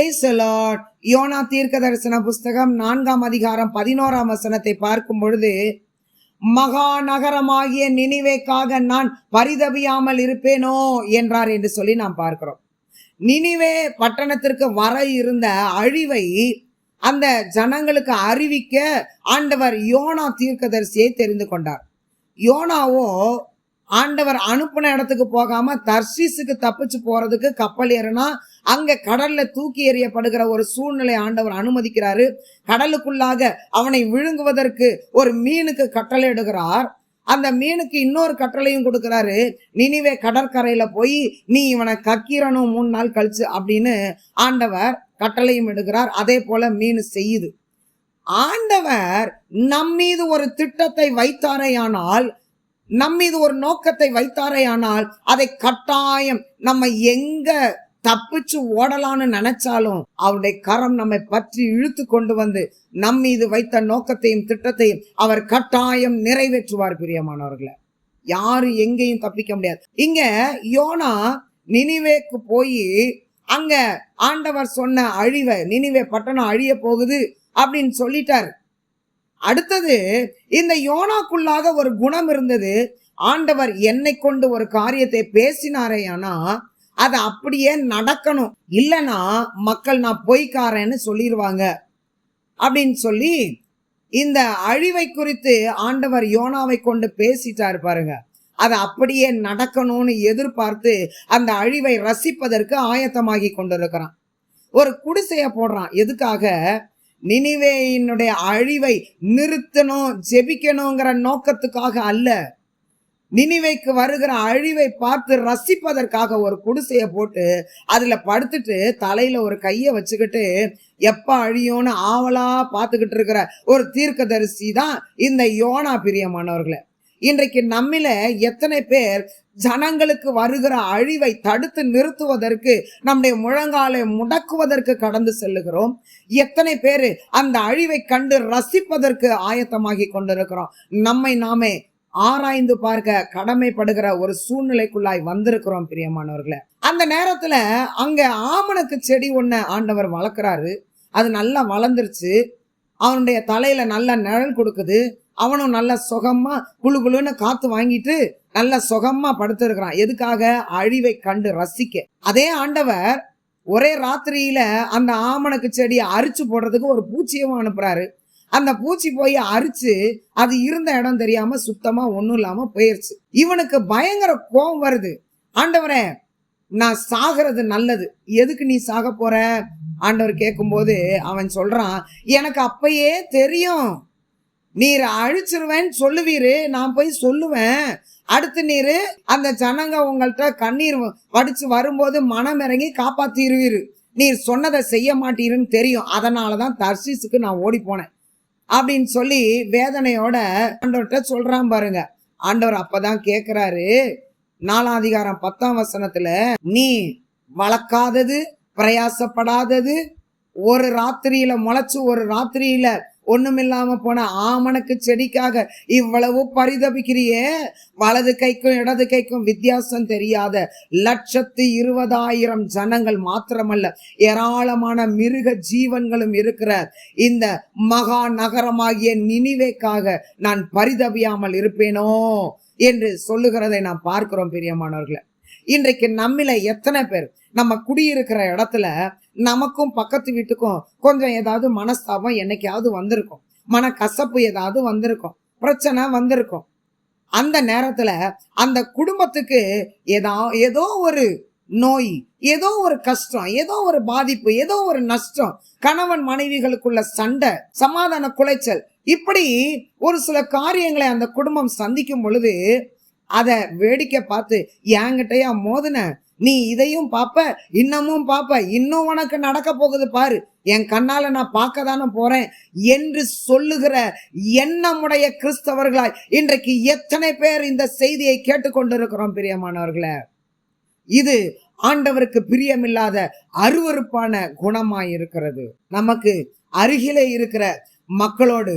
Price YONO தீர்க்க தரிசன புஸ்தகம் நான்காம் அதிகாரம் பதினோராம் வசனத்தை பார்க்கும் பொழுது மகா நகரமாகிய நினிவேக்காக நான் பரிதபியாமல் இருப்பேனோ? என்றார் என்று சொல்லி நாம் பார்க்கிறோம். நினிவே பட்டணத்திற்கு வர இருந்த அழிவை அந்த ஜனங்களுக்கு அறிவிக்க ஆண்டவர் யோனா தீர்க்கதரிசியை தெரிந்து கொண்டார். யோனாவோ ஆண்டவர் அனுப்பின இடத்துக்கு போகாம தர்ஷீஸுக்கு தப்பிச்சு போறதுக்கு கப்பல் ஏறுனா அங்க கடல்ல தூக்கி எறியப்படுகிற ஒரு சூழ்நிலை ஆண்டவர் அனுமதிக்கிறாரு. கடலுக்குள்ளாக அவனை விழுங்குவதற்கு ஒரு மீனுக்கு கட்டளையிடுகிறார் அந்த மீனுக்கு இன்னொரு கட்டளையும் கொடுக்கிறாரு. நினைவே கடற்கரையில போய் நீ இவனை கக்கீரனும் மூணு நாள் கழிச்சு அப்படின்னு ஆண்டவர் கட்டளையும் எடுக்கிறார் அதே போல மீன் செய்யுது. ஆண்டவர் நம்மீது ஒரு திட்டத்தை வைத்தாரேயானால் நம்மீது ஒரு நோக்கத்தை வைத்தாரே ஆனால் அதை கட்டாயம் நம்ம எங்க தப்பிச்சு ஓடலான்னு நினைச்சாலும் அவருடைய கரம் நம்மை பற்றி இழுத்து கொண்டு வந்து நம் மீது வைத்த நோக்கத்தையும் திட்டத்தையும் அவர் கட்டாயம் நிறைவேற்றுவார் பிரியமானவர்களை. யாரு எங்கேயும் தப்பிக்க முடியாது. இங்க யோனா நினிவேக்கு போய் அங்க ஆண்டவர் சொன்ன அழிவை நினிவே பட்டணம் அழிய போகுது அப்படின்னு சொல்லிட்டாரு. அடுத்தது இந்த யோனாக்குள்ளாக ஒரு குணம் இருந்தது. ஆண்டவர் என்னை கொண்டு ஒரு காரியத்தை பேசினாரேயானா அது அப்படியே நடக்கணும். இல்லைன்னா மக்கள் நான் பொய்க்காரன்னு சொல்லிடுவாங்க அப்படின்னு சொல்லி இந்த அழிவை குறித்து ஆண்டவர் யோனாவை கொண்டு பேசிட்டாரு பாருங்க. அது அப்படியே நடக்கணும்னு எதிர்பார்த்து அந்த அழிவை ரசிப்பதற்கு ஆயத்தமாகி கொண்டிருக்கிறான். ஒரு குடிசைய போடுறான். எதுக்காக? நினைவேயினுடைய அழிவை நிறுத்தணும் ஜெபிக்கணுங்கிற நோக்கத்துக்காக அல்ல. நினிவைக்கு வருகிற அழிவை பார்த்து ரசிப்பதற்காக ஒரு குடிசைய போட்டு அதுல படுத்துட்டு தலையில ஒரு கைய வச்சுக்கிட்டு எப்ப அழியும்னு ஆவலா பார்த்துக்கிட்டு இருக்கிற ஒரு தீர்க்கதரிசி தான் இந்த யோனா பிரியமானவர்களை. இன்றைக்கு நம்மில எத்தனை பேர் ஜனங்களுக்கு வருகிற அழிவை தடுத்து நிறுத்துவதற்கு நம்முடைய முழங்காலை முடக்குவதற்கு கடந்து செல்லுகிறோம். எத்தனை பேர் அந்த அழிவை கண்டு ரசிப்பதற்கு ஆயத்தமாகி கொண்டிருக்கிறோம். நம்மை நாமே ஆராய்ந்து பார்க்க கடமைப்படுகிற ஒரு சூழ்நிலைக்குள்ளாய் வந்திருக்கிறோம் பிரியமானவர்களை. அந்த நேரத்துல அங்க ஆமணக்கு செடி ஒன்று ஆண்டவர் வளர்க்குறாரு. அது நல்லா வளர்ந்துருச்சு. அவனுடைய தலையில் நல்ல நிழல் கொடுக்குது. அவனும் நல்ல சுகமா குளு குளுன்னு காத்து வாங்கிட்டு நல்ல சுகமா படுத்திருக்கிறான். எதுக்காக? அழிவை கண்டு ரசிக்க. அதே ஆண்டவர் ஒரே ராத்திரியில அந்த ஆமணக்கு செடியை அரிச்சு போடுறதுக்கு ஒரு பூச்சியும் அனுப்புறாரு. அந்த பூச்சி போய் அரிச்சு அது இருந்த இடம் தெரியாம சுத்தமா ஒன்றும் இல்லாம போயிருச்சு. இவனுக்கு பயங்கர கோபம் வருது. ஆண்டவரே நான் சாகிறது நல்லது. எதுக்கு நீ சாக போற? ஆண்டவர் கேட்கும்போது அவன் சொல்றான் எனக்கு அப்பயே தெரியும். நீர் அழிச்சிருவேன்னு சொல்லுவீரு நான் போய் சொல்லுவேன். அடுத்து நீர் அந்த ஜனங்க உங்கள்கிட்ட கண்ணீர் வடிச்சு வரும்போது மனம் இறங்கி காப்பாத்திருவீரு. நீர் சொன்னதை செய்ய மாட்டீருன்னு தெரியும். அதனால தான் தர்சிஸுக்கு நான் ஓடி போனேன் அப்படின்னு சொல்லி வேதனையோட ஆண்டவர்கிட்ட சொல்றான் பாருங்க. ஆண்டவர் அப்பதான் கேட்குறாரு நாலாம் அதிகாரம் பத்தாம் வசனத்துல நீ வளர்க்காதது பிரயாசப்படாதது ஒரு ராத்திரியில முளைச்சு ஒரு ராத்திரியில ஒண்ணுமில்லாம போன ஆமணக்கு செடிக்காக இவ்வளவு பரிதபிக்கிறியே? வலது கைக்கும் இடது கைக்கும் வித்தியாசம் தெரியாத லட்சத்து இருபதாயிரம் ஜனங்கள் மாத்திரமல்ல ஏராளமான மிருக ஜீவன்களும் இருக்கிற இந்த மகா நகரமாகிய நினிவேக்காக நான் பரிதபியாமல் இருப்பேனோ? என்று சொல்லுகிறதை நாம் பார்க்கிறோம் பெரியமானவர்களை. இன்றைக்கு நம்மில எத்தனை பேர் நம்ம குடியிருக்கிற இடத்துல நமக்கும் பக்கத்து வீட்டுக்கும் கொஞ்சம் ஏதாவது மனஸ்தாபம் என்னைக்காவது வந்திருக்கும். மன கசப்பு ஏதாவது வந்திருக்கும். பிரச்சனை வந்திருக்கும். அந்த நேரத்துல அந்த குடும்பத்துக்கு ஏதா ஏதோ ஒரு நோய் ஏதோ ஒரு கஷ்டம் ஏதோ ஒரு பாதிப்பு ஏதோ ஒரு நஷ்டம் கணவன் மனைவிகளுக்குள்ள சண்டை சமாதான குலைச்சல் இப்படி ஒரு சில காரியங்களை அந்த குடும்பம் சந்திக்கும் பொழுது அதை வேடிக்கை பார்த்து என்கிட்டயா மோதின? நீ இதையும் பார்ப்ப இன்னமும் பார்ப்ப இன்னும் உனக்கு நடக்க போகுது பாரு. என் கண்ணால நான் பார்க்க தானே போறேன் என்று சொல்லுகிற எண்ணமுடைய கிறிஸ்தவர்களாய் இன்றைக்கு எத்தனை பேர் இந்த செய்தியை கேட்டுக்கொண்டிருக்கிறோம் பிரியமானவர்களை? இது ஆண்டவருக்கு பிரியமில்லாத அருவருப்பான குணமாய் இருக்கிறது நமக்கு அருகிலே இருக்கிற மக்களோடு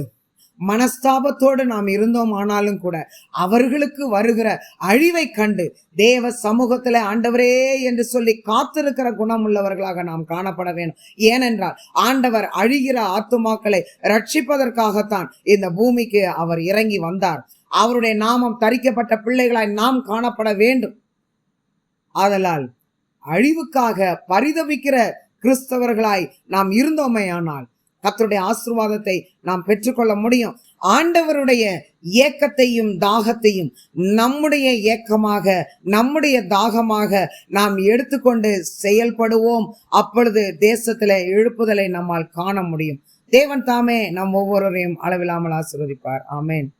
மனஸ்தாபத்தோடு நாம் இருந்தோம் ஆனாலும் கூட அவர்களுக்கு வருகிற அழிவை கண்டு தேவ சமூகத்தில் ஆண்டவரே என்று சொல்லி காத்திருக்கிற குணம் உள்ளவர்களாக நாம் காணப்பட வேண்டும். ஏனென்றால் ஆண்டவர் அழிகிற ஆத்துமாக்களை ரட்சிப்பதற்காகத்தான் இந்த பூமிக்கு அவர் இறங்கி வந்தார். அவருடைய நாமம் தரிக்கப்பட்ட பிள்ளைகளாய் நாம் காணப்பட வேண்டும். ஆதலால் அழிவுக்காக பரிதவிக்கிற கிறிஸ்தவர்களாய் நாம் இருந்தோமேயானால் கத்தருடைய ஆசீர்வாதத்தை நாம் பெற்றுக்கொள்ள முடியும். ஆண்டவருடைய ஏக்கத்தையும் தாகத்தையும் நம்முடைய ஏக்கமாக நம்முடைய தாகமாக நாம் எடுத்துக்கொண்டு செயல்படுவோம். அப்பொழுது தேசத்தில் எழுப்புதலை நம்மால் காண முடியும். தேவன் தாமே நம் ஒவ்வொருவரையும் அளவில்லாமல் ஆசிர்வதிப்பார். ஆமேன்.